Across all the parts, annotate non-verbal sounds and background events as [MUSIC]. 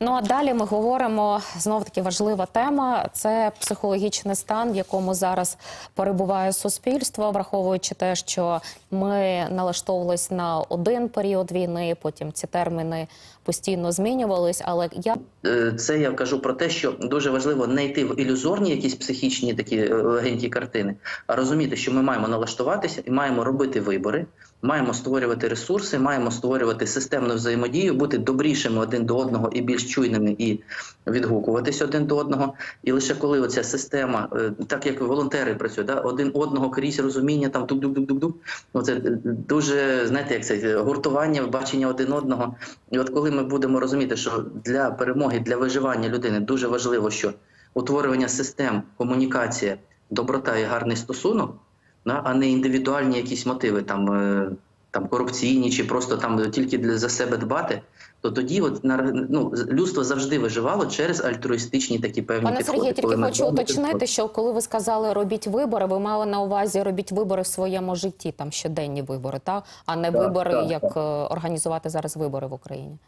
Ну а далі ми говоримо знов таки важлива тема. Це психологічний стан, в якому зараз перебуває суспільство, враховуючи те, що ми налаштовувались на один період війни, потім ці терміни постійно змінювались. Але я Е, Це я кажу про те, що дуже важливо не йти в ілюзорні якісь психічні такі е, легенькі картини, а розуміти, що ми маємо налаштуватися і маємо робити вибори, маємо створювати ресурси, маємо створювати системну взаємодію, бути добрішими один до одного і більш чуйними і відгукуватись один до одного. І лише коли оця система, е, так як волонтери працюють, да, один одного крізь розуміння, там дук-дук-дук-дук-дук, ну це е, дуже знаєте, як це гуртування, бачення один одного. І от коли ми будемо розуміти, що для перемоги, для виживання людини дуже важливо, що утворювання систем, комунікація, доброта і гарний стосунок, а не індивідуальні якісь мотиви, там, е, там корупційні чи просто там тільки для за себе дбати. То тоді, от ну, людство завжди виживало через альтруїстичні такі певні пане підходи. Сергій, тільки хочу уточнити, що коли ви сказали робіть вибори, ви мали на увазі робіть вибори в своєму житті, там щоденні вибори, та а не Так, вибори, так, як так. е, організувати зараз вибори в Україні.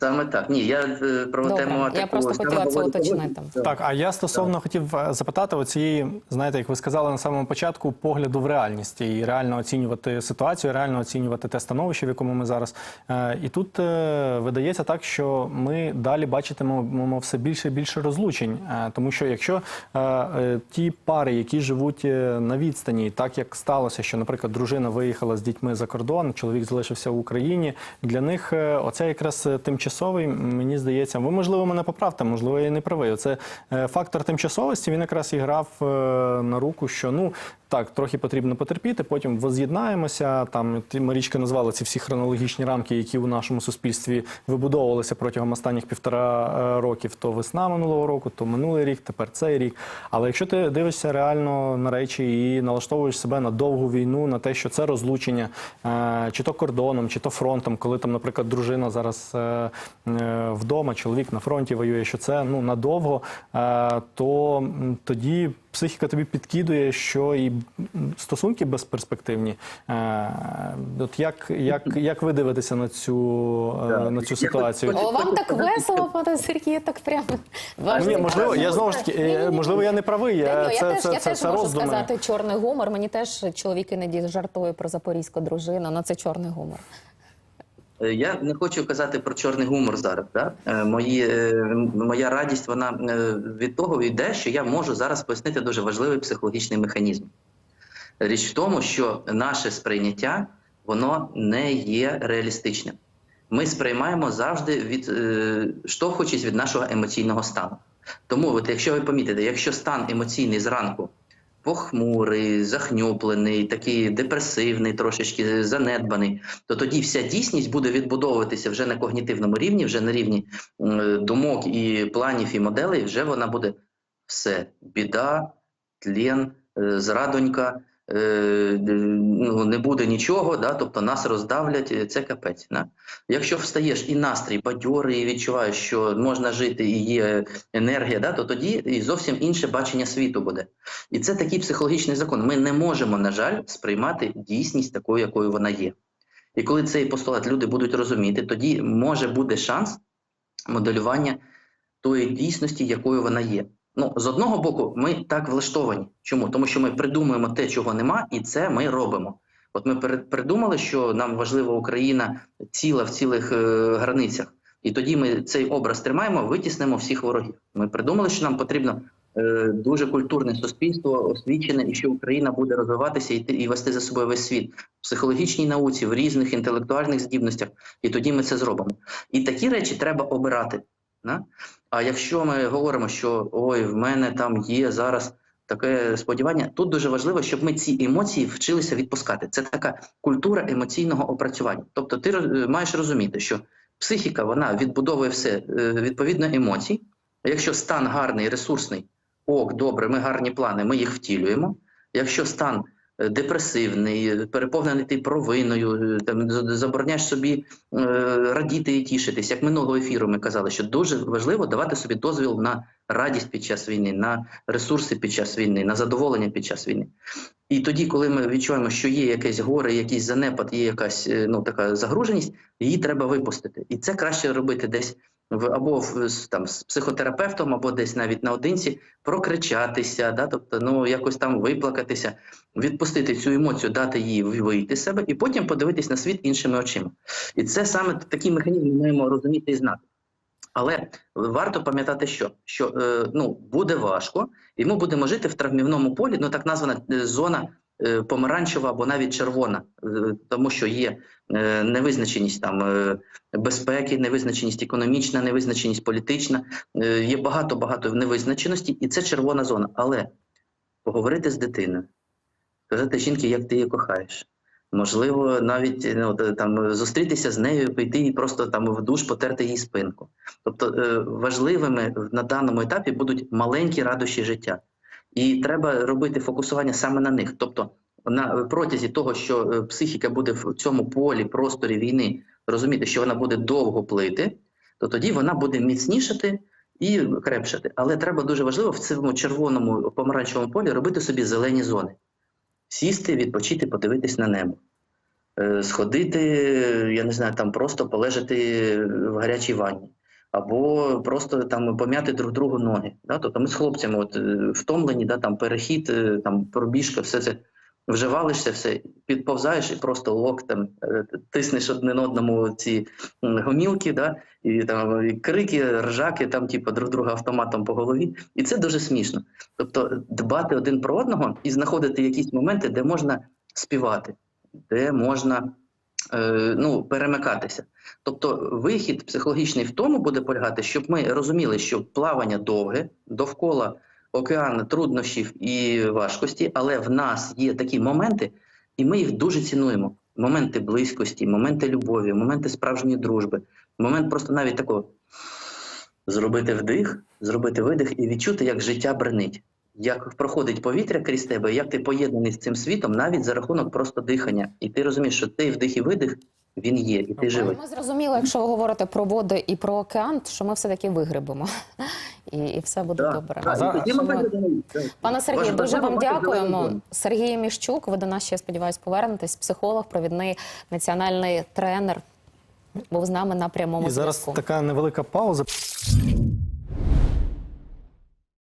Саме так. Ні, я е, про Добре, тему я таку просто хотіла це уточнити. Так. Так, а я стосовно хотів е, запитати оцієї, знаєте, як ви сказали на самому початку, погляду в реальність і реально оцінювати ситуацію, реально оцінювати те становище, в якому ми зараз. Е, І тут видається так, що ми далі бачитимемо все більше і більше розлучень, тому що якщо ті пари, які живуть на відстані, так як сталося, що, наприклад, дружина виїхала з дітьми за кордон, чоловік залишився в Україні. Для них оце якраз е, тимчасовий, мені здається, ви можливо мене поправте, можливо, я не правий. Оце е, фактор тимчасовості. Він якраз і грав е, на руку, що ну так, трохи потрібно потерпіти, потім воз'єднаємося. Там Марічка назвала ці всі хронологічні рамки, які у нашому суспільстві вибудовувалися протягом останніх півтора е, років. То весна минулого року, то минулий рік, тепер цей рік. Але якщо ти дивишся реально на речі і налаштовуєш себе на довгу війну, на те, що це розлучення, чи то кордоном, чи то фронтом, коли там, наприклад, дружина зараз вдома, чоловік на фронті воює, що це ну надовго, е, то тоді психіка тобі підкидує, що і стосунки безперспективні. Е, От як, як, як ви дивитеся на цю, е, Так. на цю ситуацію? О, вам так весело, пане Сергію, так прямо. Ваш Ні, можливо, я знову ж таки, е, можливо, я не правий. Е, Це, я теж, це, я це, теж це можу роздуми. сказати чорний гумор. Мені теж чоловік іноді жартує про запорізьку дружину, але це чорний гумор. Е, Я не хочу казати про чорний гумор зараз. Да? Е, Мої, е, моя радість вона від того йде, що я можу зараз пояснити дуже важливий психологічний механізм. Річ в тому, що наше сприйняття воно не є реалістичним. Ми сприймаємо завжди від штовхуючись від нашого емоційного стану. Тому, от, якщо ви помітите, якщо стан емоційний зранку похмурий, захнюплений, такий депресивний, трошечки занедбаний, то тоді вся дійсність буде відбудовуватися вже на когнітивному рівні, вже на рівні думок і планів і моделей, вже вона буде все: біда, тлен, е, зрадонька. Е, д- Ну, не буде нічого, да, тобто нас роздавлять, е, це капець. Да? Якщо встаєш і настрій бадьорий, і відчуваєш, що можна жити і є енергія, да, то тоді і зовсім інше бачення світу буде. І це такий психологічний закон. Ми не можемо, на жаль, сприймати дійсність такою, якою вона є. І коли цей постулат люди будуть розуміти, тоді може буде шанс моделювання тої дійсності, якою вона є. Ну, з одного боку, ми так влаштовані. Чому? Тому що ми придумуємо те, чого нема, і це ми робимо. От ми придумали, що нам важлива Україна ціла в цілих е, границях. І тоді ми цей образ тримаємо, витіснемо всіх ворогів. Ми придумали, що нам потрібно е, дуже культурне суспільство, освічене, і що Україна буде розвиватися і, і вести за собою весь світ в психологічній науці, в різних інтелектуальних здібностях. І тоді ми це зробимо. І такі речі треба обирати. Да? А якщо ми говоримо, що ой, в мене там є зараз таке сподівання, тут дуже важливо, щоб ми ці емоції вчилися відпускати. Це така культура емоційного опрацювання. Тобто, ти маєш розуміти, що психіка вона відбудовує все е, відповідно емоцій. Якщо стан гарний, ресурсний, ок, добре, ми гарні плани, ми їх втілюємо. Якщо стан е, депресивний, переповнений ти провиною, там забороняєш собі е, радіти і тішитись. Як минулого ефіру ми казали, що дуже важливо давати собі дозвіл на радість під час війни, на ресурси під час війни, на задоволення під час війни. І тоді, коли ми відчуваємо, що є якесь горе, якийсь занепад, є якась е, ну така загруженість, її треба випустити. І це краще робити десь або в там з психотерапевтом, або десь навіть наодинці, прокричатися, да, тобто ну якось там виплакатися, відпустити цю емоцію, дати їй вийти з себе, і потім подивитись на світ іншими очима. І це саме такий механізм маємо розуміти і знати. Але варто пам'ятати, що, що е, ну, буде важко, і ми будемо жити в травмівному полі, ну так названа е, зона помаранчева або навіть червона, е, тому що є е, невизначеність там е, безпеки, невизначеність економічна, невизначеність політична, е, є багато багато невизначеності, і це червона зона. Але поговорити з дитиною, сказати жінки, як ти її кохаєш. Можливо, навіть ну, там зустрітися з нею, піти і просто там в душ потерти їй спинку. Тобто е, важливими на даному етапі будуть маленькі радощі життя, і треба робити фокусування саме на них. Тобто, на протязі того, що е, психіка буде в цьому полі, просторі війни, розуміти, що вона буде довго плити, то тоді вона буде міцнішати і крепшати. Але треба дуже важливо в цьому червоному помаранчевому полі робити собі зелені зони сісти, відпочити, подивитись на небо. Е, Сходити, я не знаю, там просто полежати в гарячій ванні, або просто там пом'яти друг другу ноги. Да? Тобто ми з хлопцями от, е, втомлені, да? там перехід, е, там пробіжка, все це вже валишся, все, підповзаєш і просто локтем е, тиснеш один одному ці гомілки, да? і там і крики, ржаки, там, типу, друг друга автоматом по голові. І це дуже смішно. Тобто дбати один про одного і знаходити якісь моменти, де можна співати, де можна ну, перемикатися. Тобто вихід психологічний в тому буде полягати, щоб ми розуміли, що плавання довге, довкола океан труднощів і важкості, але в нас є такі моменти, і ми їх дуже цінуємо. Моменти близькості, моменти любові, моменти справжньої дружби, момент просто навіть такого зробити вдих, зробити видих і відчути, як життя бренить, як проходить повітря крізь тебе, як ти поєднаний з цим світом навіть за рахунок просто дихання. І ти розумієш, що цей вдих і видих він є, і ти живий. Ми зрозуміли, якщо ви говорите про води і про океан, що ми все-таки вигребемо. [LAUGHS] І, і все буде Так, добре. і ми Пане Сергію, дуже вам дякуємо. Сергій Міщук, ви до нас ще, я сподіваюся, повернетесь. Психолог, провідний національний тренер. Був з нами на прямому І зараз така невелика пауза.